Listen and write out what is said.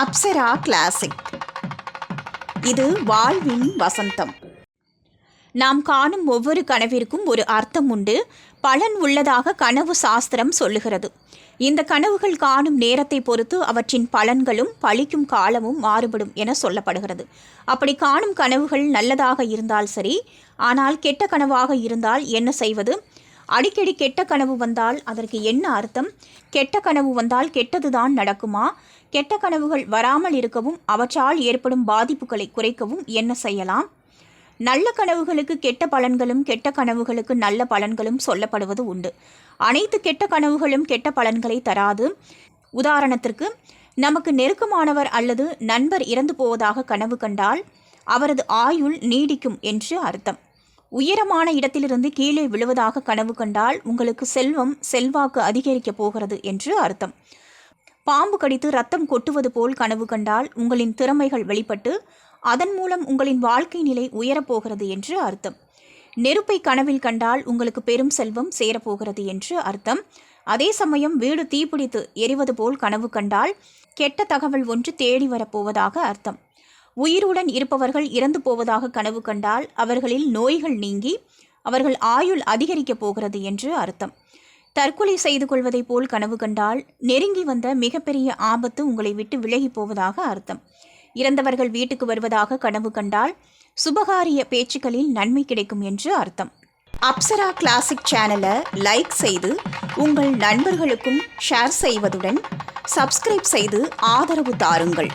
Apsara classic இது வாழ்வின் வசந்தம். நாம் காணும் ஒவ்வொரு கனவிற்கும் ஒரு அர்த்தம் உண்டு. பலன் உள்ளதாக கனவு சாஸ்திரம் சொல்லுகிறது. இந்த கனவுகள் காணும் நேரத்தை பொறுத்து அவற்றின் பலன்களும் பழிக்கும் காலமும் மாறுபடும் என சொல்லப்படுகிறது. அப்படி காணும் கனவுகள் நல்லதாக இருந்தால் சரி ஆனால் கெட்ட கனவாக இருந்தால் என்ன செய்வது? அடிக்கடி கெட்ட கனவு வந்தால் அதற்கு என்ன அர்த்தம்? கெட்ட கனவு வந்தால் கெட்டதுதான் நடக்குமா? கெட்ட கனவுகள் வராமல் இருக்கவும் அவற்றால் ஏற்படும் பாதிப்புகளை குறைக்கவும் என்ன செய்யலாம்? நல்ல கனவுகளுக்கு கெட்ட பலன்களும் கெட்ட கனவுகளுக்கு நல்ல பலன்களும் சொல்லப்படுவது உண்டு. அனைத்து கெட்ட கனவுகளும் கெட்ட பலன்களை தராது. உதாரணத்திற்கு நமக்கு நெருக்கமானவர் அல்லது நண்பர் இறந்து போவதாக கனவு கண்டால் அவரது ஆயுள் நீடிக்கும் என்று அர்த்தம். உயரமான இடத்திலிருந்து கீழே விழுவதாக கனவு கண்டால் உங்களுக்கு செல்வம் செல்வாக்கு அதிகரிக்கப் போகிறது என்று அர்த்தம். பாம்பு கடித்து ரத்தம் கொட்டுவது போல் கனவு கண்டால் உங்களின் திறமைகள் வெளிப்பட்டு அதன் மூலம் உங்களின் வாழ்க்கை நிலை உயரப்போகிறது என்று அர்த்தம். நெருப்பை கனவில் கண்டால் உங்களுக்கு பெரும் செல்வம் சேரப்போகிறது என்று அர்த்தம். அதே சமயம் வீடு தீப்பிடித்து எரிவது போல் கனவு கண்டால் கெட்ட தகவல் ஒன்று தேடி வரப்போவதாக அர்த்தம். உயிருடன் இருப்பவர்கள் இறந்து போவதாக கனவு கண்டால் அவர்களில் நோய்கள் நீங்கி அவர்கள் ஆயுள் அதிகரிக்கப் போகிறது என்று அர்த்தம். தற்கொலை செய்து கொள்வதைப் போல் கனவு கண்டால் நெருங்கி வந்த மிகப்பெரிய ஆபத்து உங்களை விட்டு விலகி போவதாக அர்த்தம். இறந்தவர்கள் வீட்டுக்கு வருவதாக கனவு கண்டால் சுபகாரிய பேச்சுக்களில் நன்மை கிடைக்கும் என்று அர்த்தம். அப்சரா கிளாசிக் சேனலை லைக் செய்து உங்கள் நண்பர்களுக்கும் ஷேர் செய்வதுடன் சப்ஸ்கிரைப் செய்து ஆதரவு தாருங்கள்.